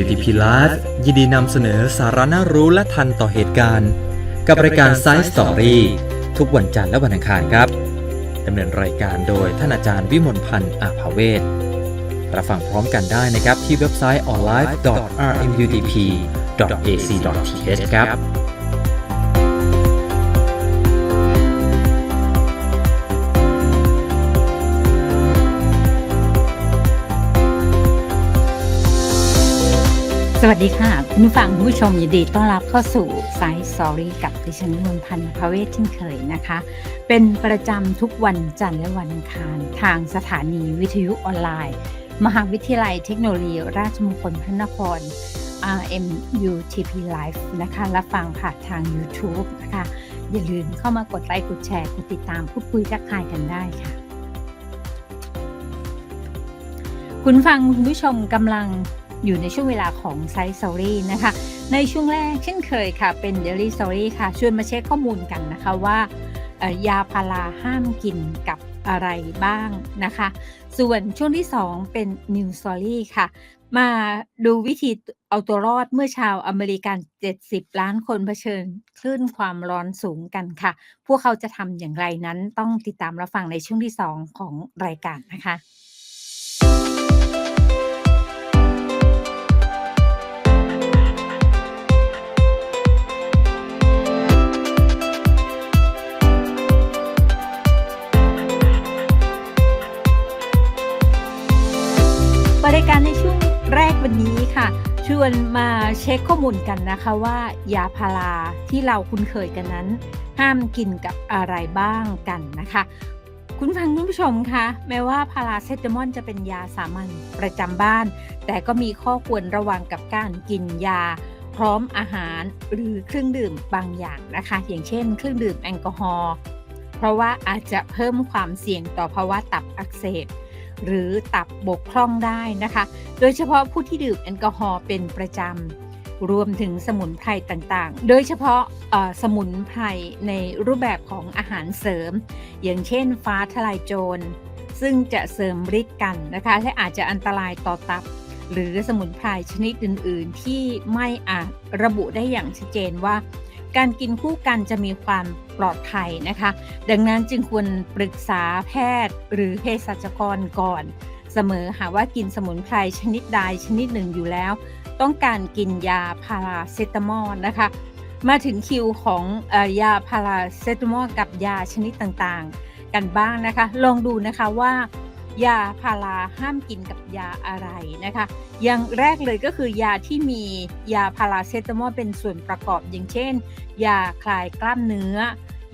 MUTP Live ยินดีนำเสนอสาระน่ารู้และทันต่อเหตุการณ์ กับรายการ Science Story ทุกวันจันทร์และวันอังคารครับดำเนินรายการโดยท่านอาจารย์วิมลพันธ์อาภาเวศรับฟังพร้อมกันได้นะครับที่เว็บไซต์ online.rmutp.ac.th ครับ สวัสดีค่ะคุณผู้ฟังผู้ชมยินดีต้อนรับเข้าสู่ไซส์สอรี่กับดิฉันนวลพันธ์พระเวทเช่นเคยนะคะ เป็นประจำทุกวันจันทร์และวันอังคาร ทางสถานีวิทยุออนไลน์ มหาวิทยาลัยเทคโนโลยีราชมงคลพระนคร RMUTP Live นะคะรับฟังผ่านทาง YouTube นะคะ อย่าลืมเข้ามากดไลค์กดแชร์กดติดตามพูดคุยทักทายกันได้ค่ะ คุณฟังคุณผู้ชมกำลัง อยู่ในช่วงเวลาของไซส์ Story นะคะ ในช่วงแรกเช่นเคยค่ะ เป็น Daily Story ค่ะชวนมาเช็คข้อมูลกันนะคะว่ายาพาราห้ามกินกับอะไรบ้างนะคะ ส่วนช่วงที่ 2 เป็น New Story ค่ะ มาดูวิธีเอาตัวรอดเมื่อชาวอเมริกัน 70 ล้านคนเผชิญคลื่นความร้อนสูงกันค่ะ พวกเขาจะทำอย่างไรนั้นต้องติดตามรับฟังในช่วงที่ 2 ของรายการนะคะ วันนี้ค่ะ ชวนมาเช็คข้อมูลกันนะคะว่ายาพาราที่เราคุ้นเคยกันนั้น ห้ามกินกับอะไรบ้างกันนะคะ คุณฟังคุณผู้ชมคะแม้ว่าพาราเซตามอลจะเป็นยาสามัญประจำบ้าน แต่ก็มีข้อควรระวังกับการกินยาพร้อมอาหารหรือเครื่องดื่มบางอย่างนะคะ อย่างเช่น เครื่องดื่มแอลกอฮอล์เพราะว่าอาจจะเพิ่มความเสี่ยงต่อภาวะตับอักเสบ หรือตับบกพร่องได้นะคะ โดยเฉพาะผู้ที่ดื่มแอลกอฮอล์เป็นประจำ รวมถึงสมุนไพรต่างๆ โดยเฉพาะสมุนไพรในรูปแบบของอาหารเสริม อย่างเช่นฟ้าทลายโจร ซึ่งจะเสริมฤทธิ์กันนะคะ และอาจจะอันตรายต่อตับ หรือสมุนไพรชนิดอื่น ๆ ที่ไม่อาจระบุได้อย่างชัดเจนว่า การกินคู่กันจะมีความปลอดภัยนะคะ ดังนั้นจึงควรปรึกษาแพทย์หรือเภสัชกรก่อน เสมอหากว่ากินสมุนไพรชนิดใดชนิดหนึ่งอยู่แล้ว ต้องการกินยาพาราเซตามอลนะคะ มาถึงคิวของอยาพาราเซตามอลกับยาชนิดต่างๆ กันบ้างนะคะ ลองดูนะคะว่า ยาพาราห้ามกินกับยาอะไรนะคะ อย่างแรกเลยก็คือยาที่มียาพาราเซตามอลเป็นส่วนประกอบอย่างเช่น ยาคลายกล้ามเนื้อ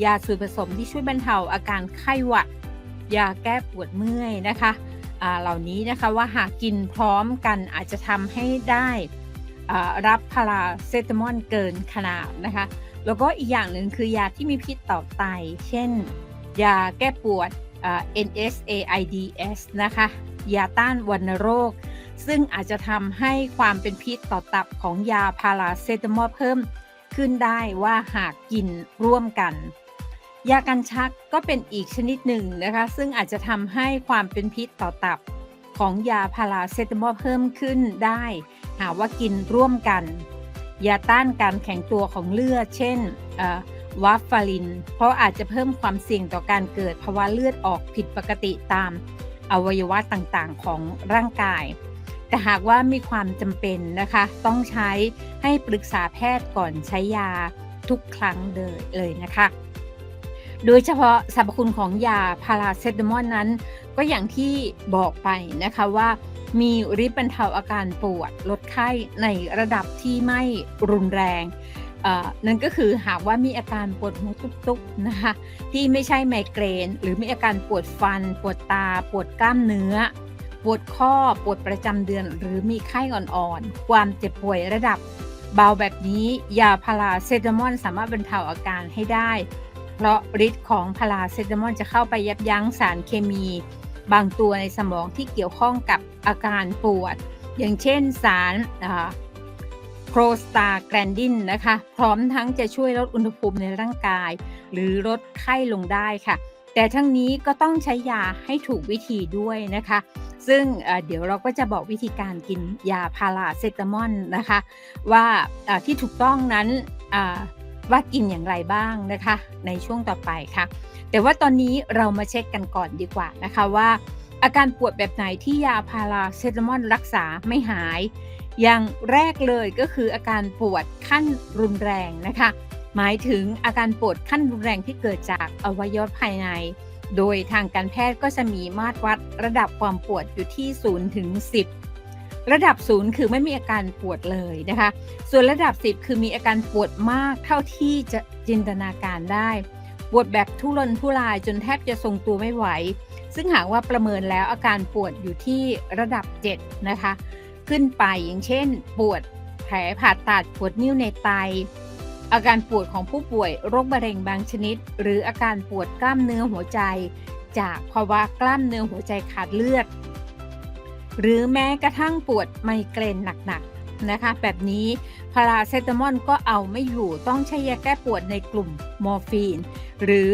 ยาส่วนผสมที่ช่วยบรรเทาอาการไข้หวัด ยาแก้ปวดเมื่อยนะคะเหล่านี้นะคะว่าหากกินพร้อมกันอาจจะทำให้ได้รับพาราเซตามอลเกินขนาดนะคะ แล้วก็อีกอย่างหนึ่งคือยาที่มีพิษต่อไต เช่น ยาแก้ปวด NSAIDs นะคะยาต้านวัณโรค ซึ่งอาจจะทำให้ความเป็นพิษต่อตับของยาพาราเซตามอลเพิ่มขึ้นได้ว่าหากกินร่วมกัน ยากันชักก็เป็นอีกชนิดหนึ่งนะคะ ซึ่งอาจจะทำให้ความเป็นพิษต่อตับของยาพาราเซตามอลเพิ่มขึ้นได้ หากว่ากินร่วมกัน ยาต้านการแข็งตัวของเลือด เช่น วาฟาริน เพราะอาจจะเพิ่มความเสี่ยงต่อการเกิดภาวะเลือดออกผิดปกติตามอวัยวะต่างๆ ของร่างกาย แต่หากว่ามีความจำเป็นนะคะ ต้องใช้ให้ปรึกษาแพทย์ก่อนใช้ยาทุกครั้งเลยเลยนะคะ โดยเฉพาะสรรพคุณของยาพาราเซตามอลนั้น ก็อย่างที่บอกไปนะคะว่ามีฤทธิ์บรรเทาอาการปวดลดไข้ในระดับที่ไม่รุนแรง นั่นก็คือหากว่ามีอาการปวดหัวตุบๆนะคะที่ไม่ใช่ไมเกรน หรือมีอาการปวดฟัน ปวดตา ปวดกล้ามเนื้อ ปวดข้อปวดประจำเดือน หรือมีไข้อ่อนๆ ความเจ็บป่วยระดับ เบาแบบนี้ ยาพาราเซตามอลสามารถบรรเทาอาการให้ได้ เพราะฤทธิ์ของพาราเซตามอลจะเข้าไปยับยั้งสารเคมี บางตัวในสมองที่เกี่ยวข้องกับอาการปวด อย่างเช่นสาร โครสตาแกรนดินนะคะ พร้อมทั้งจะช่วยลดอุณหภูมิในร่างกาย หรือลดไข้ลงได้ค่ะ แต่ทั้งนี้ก็ต้องใช้ยาให้ถูกวิธีด้วยนะคะ ซึ่งเเดี๋ยวเราก็จะบอกวิธีการกินยาพาราเซตามอลนะคะ ว่าที่ถูกต้องนั้นว่ากินอย่างไรบ้างนะคะ ในช่วงต่อไปค่ะ แต่ว่าตอนนี้เรามาเช็คกันก่อนดีกว่านะคะว่า อาการปวดแบบไหนที่ยาพาราเซตามอลรักษาไม่หาย อย่างแรกเลยก็คืออาการปวดขั้นรุนแรงนะคะ หมายถึงอาการปวดขั้นรุนแรงที่เกิดจากอวัยวะภายใน โดยทางการแพทย์ก็จะมีมาตรวัดระดับความปวดอยู่ที่0ถึง10 ระดับ 0 คือไม่มีอาการปวดเลยนะคะ ส่วนระดับ 10 คือมีอาการปวดมากเท่าที่จะจินตนาการได้ ปวดแบบทุรนทุรายจนแทบจะทรงตัวไม่ไหว ซึ่งหากว่าประเมินแล้วอาการปวดอยู่ที่ระดับ 7 นะคะ ขึ้นไปอย่างเช่น ปวดแผลผ่าตัดปวดนิ้วในไต อาการปวดของผู้ป่วยโรคมะเร็งบางชนิด หรืออาการปวดกล้ามเนื้อหัวใจ จากภาวะกล้ามเนื้อหัวใจขาดเลือด หรือแม้กระทั่งปวดไมเกรนหนักๆนะคะ แบบนี้พาราเซตามอลก็เอาไม่อยู่ต้องใช้ยาแก้ปวดในกลุ่มมอร์ฟีน หรือ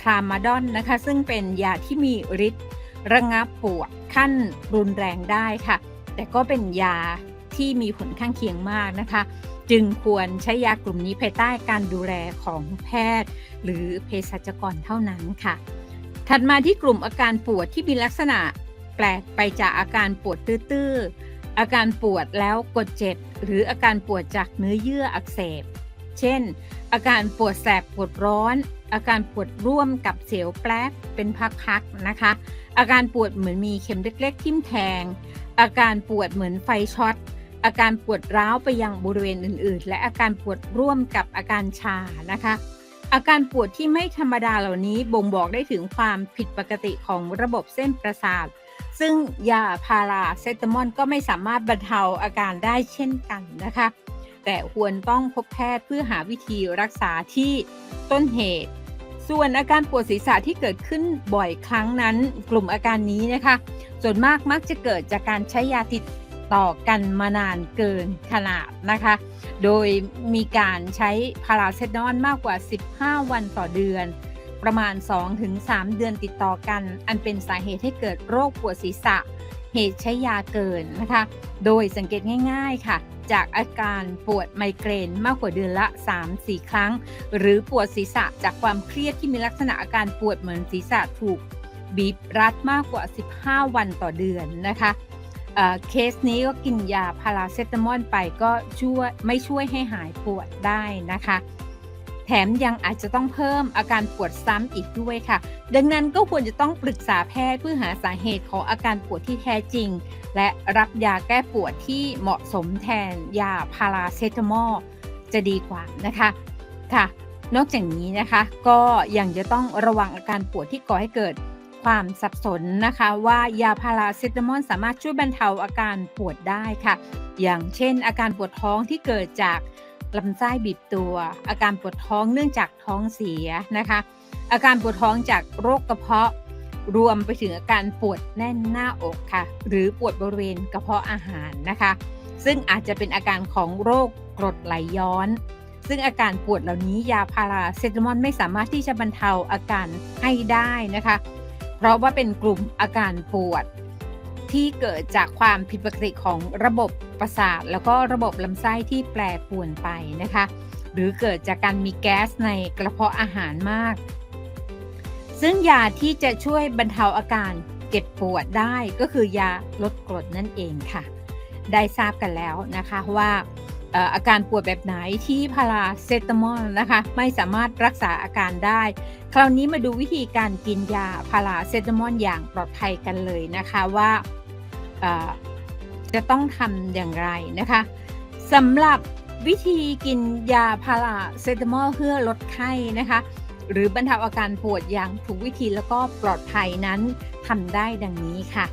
ทรามาดอนนะคะ ซึ่งเป็นยาที่มีฤทธิ์ระงับปวดขั้นรุนแรงได้ค่ะ แต่ก็เป็นยาที่มีผลข้างเคียงมากนะคะ จึงควรใช้ยากลุ่มนี้ภายใต้การดูแลของแพทย์ หรือเภสัชกรเท่านั้นค่ะ ถัดมาที่กลุ่มอาการปวดที่มีลักษณะแปลกไปจากอาการปวดตื้อๆอาการปวดแล้วกดเจ็บ หรืออาการปวดจากเนื้อเยื่ออักเสบ เช่น อาการปวดแสบปวดร้อน อาการปวดร่วมกับเสียวแปลกเป็นพักๆนะคะ อาการปวดเหมือนมีเข็มเล็กๆ ทิ่มแทง อาการปวดเหมือนไฟช็อต อาการปวดร้าวไปยังบริเวณอื่น ๆ และอาการปวดร่วมกับอาการชานะคะ อาการปวดที่ไม่ธรรมดาเหล่านี้บ่งบอกได้ถึงความผิดปกติของระบบเส้นประสาท ซึ่งยาพาราเซตามอลก็ไม่สามารถบรรเทาอาการได้เช่นกันนะคะ แต่ควรต้องพบแพทย์เพื่อหาวิธีรักษาที่ต้นเหตุ ส่วนอาการปวดศีรษะที่เกิดขึ้นบ่อยครั้งนั้น กลุ่มอาการนี้นะคะ ส่วนมากมักจะเกิดจากการใช้ยาติดต่อกันมานานเกินขนาดนะคะ โดยมีการใช้พาราเซตามอลมากกว่า 15 วันต่อเดือน ประมาณ 2-3 เดือนติดต่อกัน อันเป็นสาเหตุให้เกิดโรคปวดศีรษะ เหตุใช้ยาเกินนะคะ โดยสังเกตง่าย ๆ ค่ะ จากอาการปวดไมเกรนมากกว่าเดือนละ 3-4 ครั้ง หรือปวดศีรษะจากความเครียดที่มีลักษณะอาการปวดเหมือนศีรษะถูกบีบรัดมากกว่า 15 วันต่อเดือนนะคะเเคสนี้ก็กินยาพาราเซตามอลไปก็ช่วยไม่ช่วยให้หายปวดได้นะคะ แถมยังอาจจะต้องเพิ่มอาการปวดซ้ำอีกด้วยค่ะ ดังนั้นก็ควรจะต้องปรึกษาแพทย์เพื่อหาสาเหตุของอาการปวดที่แท้จริง และรับยาแก้ปวดที่เหมาะสมแทนยาพาราเซตามอลจะดีกว่านะคะค่ะ นอกจากนี้นะคะก็ยังจะต้องระวังอาการปวดที่ก่อให้เกิดความสับสนนะคะว่ายาพาราเซตามอลสามารถช่วยบรรเทาอาการปวดได้ค่ะ อย่างเช่น อาการปวดท้องที่เกิดจาก ลำไส้บีบตัว อาการปวดท้องเนื่องจากท้องเสียนะคะ อาการปวดท้องจากโรคกระเพาะ รวมไปถึงอาการปวดแน่นหน้าอกค่ะ หรือปวดบริเวณกระเพาะอาหารนะคะ ซึ่งอาจจะเป็นอาการของโรคกรดไหลย้อน ซึ่งอาการปวดเหล่านี้ยาพาราเซตามอลไม่สามารถที่จะบรรเทาอาการให้ได้นะคะ เพราะว่าเป็นกลุ่มอาการปวด ที่เกิดจากความผิดปกติของระบบประสาท แล้วก็ระบบลำไส้ที่แปรปรวนไปนะคะ หรือเกิดจากการมีแก๊สในกระเพาะอาหารมาก ซึ่งยาที่จะช่วยบรรเทาอาการเก็บปวดได้ก็คือยาลดกรดนั่นเองค่ะ ได้ทราบกันแล้วนะคะว่าอาการปวดแบบไหนที่พาราเซตามอลนะคะไม่สามารถรักษาอาการได้ คราวนี้มาดูวิธีการกินยาพาราเซตามอลอย่างปลอดภัยกันเลยนะคะว่า จะต้องทำอย่างไรนะคะสำหรับวิธีกินยาพาราเซตามอลเพื่อลดไข้นะคะหรือบรรเทาอาการปวดอย่างถูกวิธีแล้วก็ปลอดภัยนั้นทำได้ดังนี้ค่ะ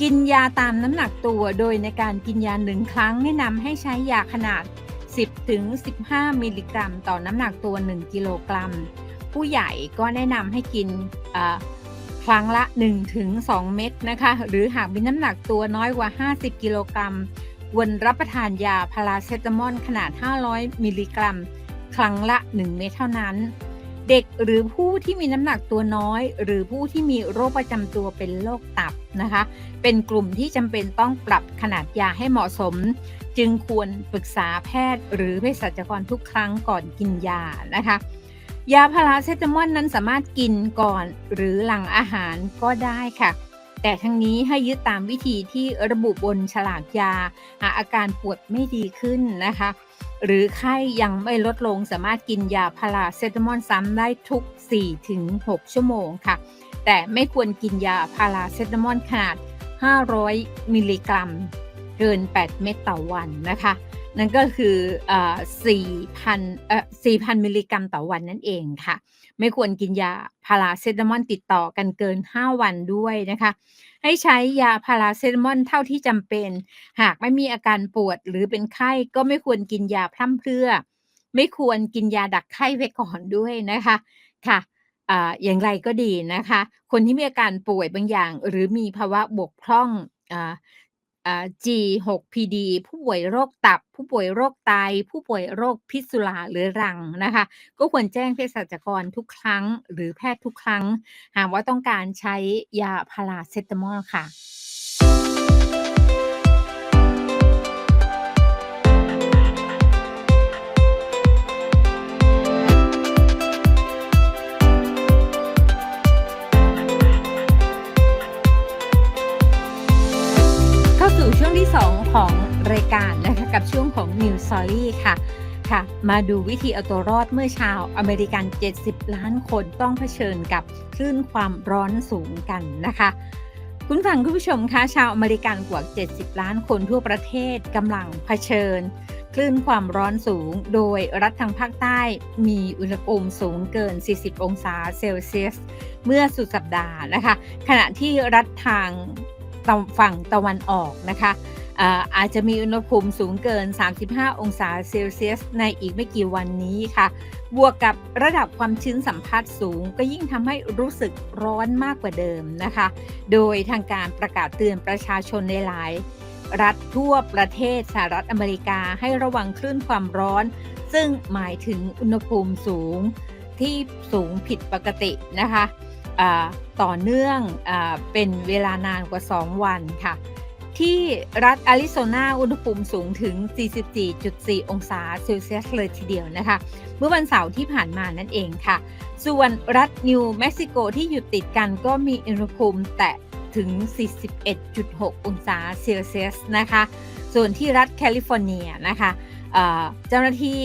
กินยาตามน้ำหนักตัวโดยในการกินยาหนึ่งครั้งแนะนำให้ใช้ยาขนาด 10ถึง15 มิลลิกรัม ต่อน้ำหนักตัว 1 กิโลกรัม ผู้ใหญ่ก็แนะนำให้กิน ครั้งละ 1-2 เม็ดนะคะ หรือหากมีน้ำหนักตัวน้อยกว่า 50 กิโลกรัมควรรับประทานยาพาราเซตามอลขนาด 500 มิลลิกรัม ครั้งละ 1 เม็ดเท่านั้น เด็กหรือผู้ที่มีน้ำหนักตัวน้อย หรือผู้ที่มีโรคประจำตัวเป็นโรคตับนะคะ เป็นกลุ่มที่จำเป็นต้องปรับขนาดยาให้เหมาะสม จึงควรปรึกษาแพทย์หรือเภสัชกรทุกครั้งก่อนกินยานะคะ ยาพาราเซตามอลนั้นสามารถกินก่อนหรือหลังอาหารก็ได้ค่ะ แต่ทั้งนี้ให้ยึดตามวิธีที่ระบุบนฉลากยา หากอาการปวดไม่ดีขึ้นนะคะ หรือไข้ยังไม่ลดลงสามารถกินยาพาราเซตามอลซ้ำได้ทุก 4-6 ชั่วโมงค่ะ แต่ไม่ควรกินยาพาราเซตามอลขนาด 500 มิลลิกรัม เกิน 8 เม็ดต่อวันนะคะ นั่นก็คือ4,000เอ่อ4,000 มิลลิกรัมต่อวันนั่นเองค่ะ ไม่ควรกินยาพาราเซตามอลติดต่อกันเกิน 5 วันด้วยนะคะ ให้ใช้ยาพาราเซตามอลเท่าที่จำเป็น หากไม่มีอาการปวดหรือเป็นไข้ก็ไม่ควรกินยาพร่ำเพรื่อ ไม่ควรกินยาดักไข้ไว้ก่อนด้วยนะคะค่ะอย่างไรก็ดีนะคะ คนที่มีอาการป่วยบางอย่าง หรือมีภาวะบกพร่องอ G6PD ผู้ป่วยโรคตับ ผู้ป่วยโรคไต ผู้ป่วยโรคพิษสุราหรือรังนะคะ ก็ควรแจ้งเภสัชกรทุกครั้ง หรือแพทย์ทุกครั้ง หากว่าต้องการใช้ยาพาราเซตามอลค่ะ ที่ 2 ของรายการนะคะกับช่วงของ New Story ค่ะค่ะ มาดูวิธีเอาตัวรอดเมื่อชาวอเมริกัน 70 ล้านคนต้องเผชิญกับคลื่นความร้อนสูงกันนะคะ คุณฟังคุณผู้ชมคะชาวอเมริกันกว่า 70 ล้านคนทั่วประเทศกำลังเผชิญคลื่นความร้อนสูง โดยรัฐทางภาคใต้มีอุณหภูมิสูงเกิน 40 องศาเซลเซียส เมื่อสุดสัปดาห์นะคะ ขณะที่รัฐทาง ฝั่งตะวันออกนะคะอาจจะมีอุณหภูมิสูงเกิน 35 องศาเซลเซียส ในอีกไม่กี่วันนี้ค่ะ บวกกับระดับความชื้นสัมผัสสูง ก็ยิ่งทำให้รู้สึกร้อนมากกว่าเดิมนะคะ โดยทางการประกาศเตือนประชาชนในหลาย รัฐทั่วประเทศสหรัฐอเมริกาให้ระวังคลื่นความร้อน ซึ่งหมายถึงอุณหภูมิสูงที่สูงผิดปกตินะคะ ต่อเนื่องอเป็นเวลานานกว่า 2 วันค่ะ ที่รัฐอาริโซนาอุณหภูมิสูงถึง 44.4 องศาเซลเซียสเลยทีเดียวนะคะ เมื่อวันเสาร์ที่ผ่านมานั่นเองค่ะ ส่วนรัฐนิวเม็กซิโกที่อยู่ติดกันก็มีอุณหภูมิแตะถึง 41.6 องศาเซลเซียสนะคะ ส่วนที่รัฐแคลิฟอร์เนียนะคะเจ้าหน้าที่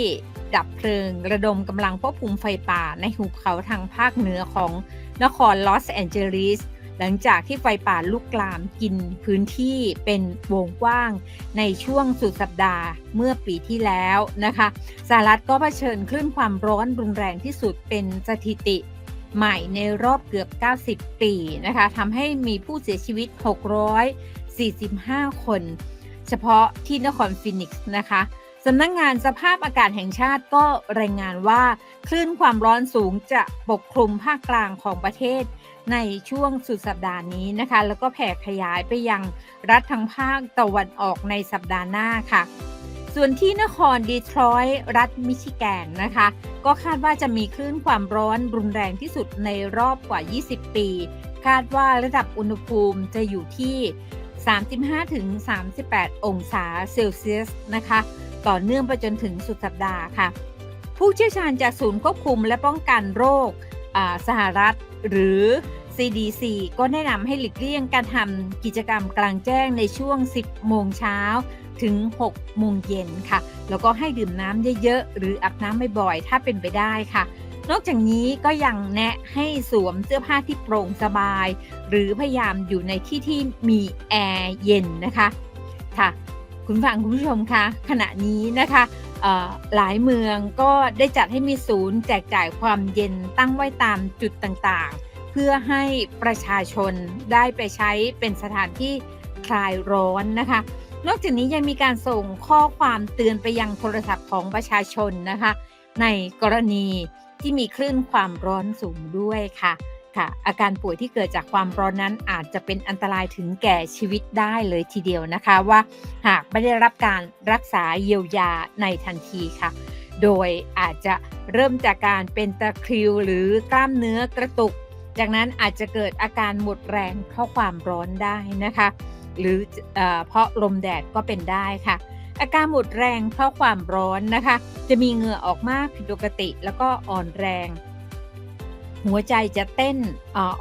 ดับเพลิง ระดมกำลังควบคุมไฟป่าในหุบเขาทางภาคเหนือของนครลอสแอนเจลิสหลังจากที่ไฟป่าลุกลามกินพื้นที่เป็นวงกว้าง ในช่วงสุดสัปดาห์เมื่อปีที่แล้วนะคะสหรัฐก็เผชิญคลื่นความร้อนรุนแรงที่สุดเป็นสถิติใหม่ในรอบเกือบ 90 ปีนะคะทำให้มีผู้เสียชีวิต 645 คน เฉพาะที่นครฟินิกส์นะคะ สำนักงงานสภาพอากาศแห่งชาติก็รายงานว่า คลื่นความร้อนสูงจะปกคลุมภาคกลางของประเทศ ในช่วงสุดสัปดาห์นี้นะคะ แล้วก็แผ่ขยายไปยังรัฐทางภาคตะวันออกในสัปดาห์หน้าค่ะ ส่วนที่นครดีทรอยต์รัฐมิชิแกนนะคะ ก็คาดว่าจะมีคลื่นความร้อนรุนแรงที่สุดในรอบกว่า 20 ปี คาดว่าระดับอุณหภูมิจะอยู่ที่ 35-38 องศาเซลเซียสนะคะ ต่อเนื่องไปจนถึงสุดสัปดาห์ค่ะ ผู้เชี่ยวชาญจากศูนย์ควบคุมและป้องกันโรคสหรัฐ หรือ CDC ก็แนะนำให้หลีกเลี่ยงการทำกิจกรรมกลางแจ้งในช่วง 10 โมงเช้าถึง 6 โมงเย็นค่ะ แล้วก็ให้ดื่มน้ำเยอะๆ หรืออาบน้ำบ่อยๆ ถ้าเป็นไปได้ค่ะ นอกจากนี้ก็ยังแนะให้สวมเสื้อผ้าที่โปร่งสบาย หรือพยายามอยู่ในที่ที่มีแอร์เย็นนะคะ ค่ะ คุณฟังคุณผู้ชมคะขณะนี้นะคะหลายเมืองก็ได้จัดให้มีศูนย์แจกจ่ายความเย็นตั้งไว้ตามจุดต่างๆ เพื่อให้ประชาชนได้ไปใช้เป็นสถานที่คลายร้อนนะคะ นอกจากนี้ยังมีการส่งข้อความเตือนไปยังโทรศัพท์ของประชาชนนะคะ ในกรณีที่มีคลื่นความร้อนสูงด้วยค่ะ ค่ะ อาการป่วยที่เกิดจากความร้อนนั้นอาจจะเป็นอันตรายถึงแก่ชีวิตได้เลยทีเดียวนะคะว่า หากไม่ได้รับการรักษาเยียวยาในทันทีค่ะ โดยอาจจะเริ่มจากการเป็นตะคริวหรือกล้ามเนื้อกระตุก จากนั้นอาจจะเกิดอาการหมดแรงเพราะความร้อนได้นะคะ หรือเอเพราะลมแดดก็เป็นได้ค่ะอาการหมดแรงเพราะความร้อนนะคะ จะมีเหงื่อออกมากผิดปกติแล้วก็อ่อนแรง หัวใจจะเต้น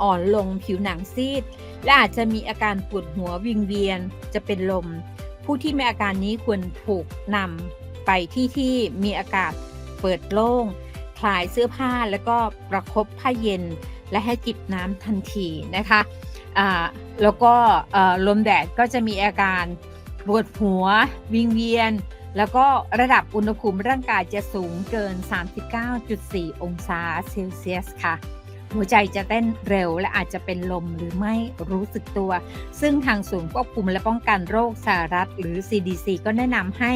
อ่อนลงผิวหนังซีด และอาจจะมีอาการปวดหัววิงเวียนจะเป็นลม ผู้ที่มีอาการนี้ควรถูกนำไปที่ที่มีอากาศเปิดโล่งคลายเสื้อผ้าแล้วก็ประคบผ้าเย็นและให้จิบน้ำทันทีนะคะแล้วก็เอ่อลมแดดก็จะมีอาการปวดหัว วิงเวียน แล้วก็ระดับอุณหภูมิร่างกายจะสูงเกิน 39.4 องศาเซลเซียสค่ะ หัวใจจะเต้นเร็วและอาจจะเป็นลมหรือไม่รู้สึกตัว ซึ่งทางศูนย์ควบคุมและป้องกันโรคสหรัฐ หรือ CDC ก็แนะนำให้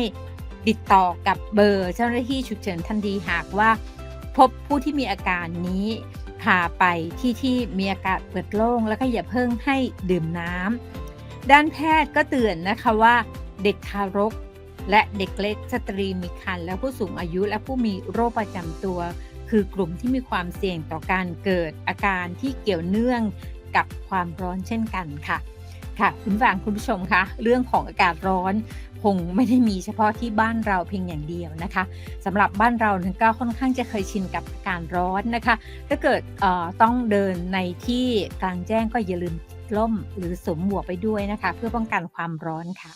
ติดต่อกับเบอร์เจ้าหน้าที่ฉุกเฉินทันทีหากว่า พบผู้ที่มีอาการนี้พาไปที่ที่มีอากาศเปิดโล่ง แล้วก็อย่าเพิ่งให้ดื่มน้ำด้านแพทย์ก็เตือนนะคะว่าเด็กทารก และเด็กเล็กสตรีมีครรภ์และผู้สูงอายุและผู้มีโรคประจำตัว คือกลุ่มที่มีความเสี่ยงต่อการเกิดอาการที่เกี่ยวเนื่องกับความร้อนเช่นกันค่ะ ค่ะ คุณฟังคุณผู้ชมคะเรื่องของอากาศร้อนคงไม่ได้มีเฉพาะที่บ้านเราเพียงอย่างเดียวนะคะสำหรับบ้านเราเนี่ยก็ค่อนข้างจะเคยชินกับอากาศร้อนนะคะ ถ้าเกิดต้องเดินในที่กลางแจ้งก็อย่าลืมร่มหรือสวมหมวกไปด้วยนะคะ เพื่อป้องกันความร้อนค่ะ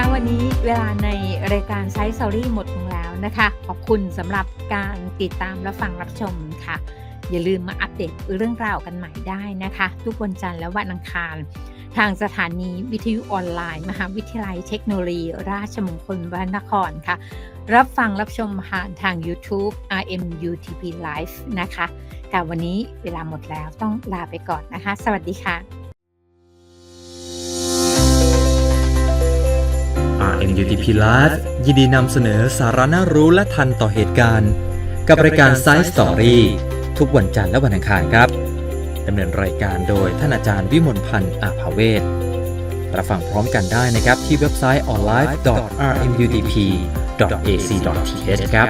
คะวันนี้เวลาในรายการไซส์ซอรี่หมดลงแล้วนะคะ ขอบคุณสำหรับการติดตามและฟังรับชมค่ะ อย่าลืมมาอัปเดตเรื่องราวกันใหม่ได้นะคะ ทุกวันจันทร์และวันอังคาร ทางสถานีวิทยุออนไลน์ มหาวิทยาลัยเทคโนโลยี ราชมงคลวรรณครค่ะ รับฟังรับชมผ่านทาง YouTube RMUTP Live นะคะแต่วันนี้เวลาหมดแล้วต้องลาไปก่อนนะคะ สวัสดีค่ะ RMUTP Live ยินดีนำเสนอสาระน่ารู้และทันต่อเหตุการณ์ กับรายการ Science Story ทุกวันจันทร์และวันอังคารครับดำเนินรายการโดยท่านอาจารย์วิมลพันธ์อาภาเวศรับฟังพร้อมกันได้นะครับที่เว็บไซต์ online.rmutp.ac.th ครับ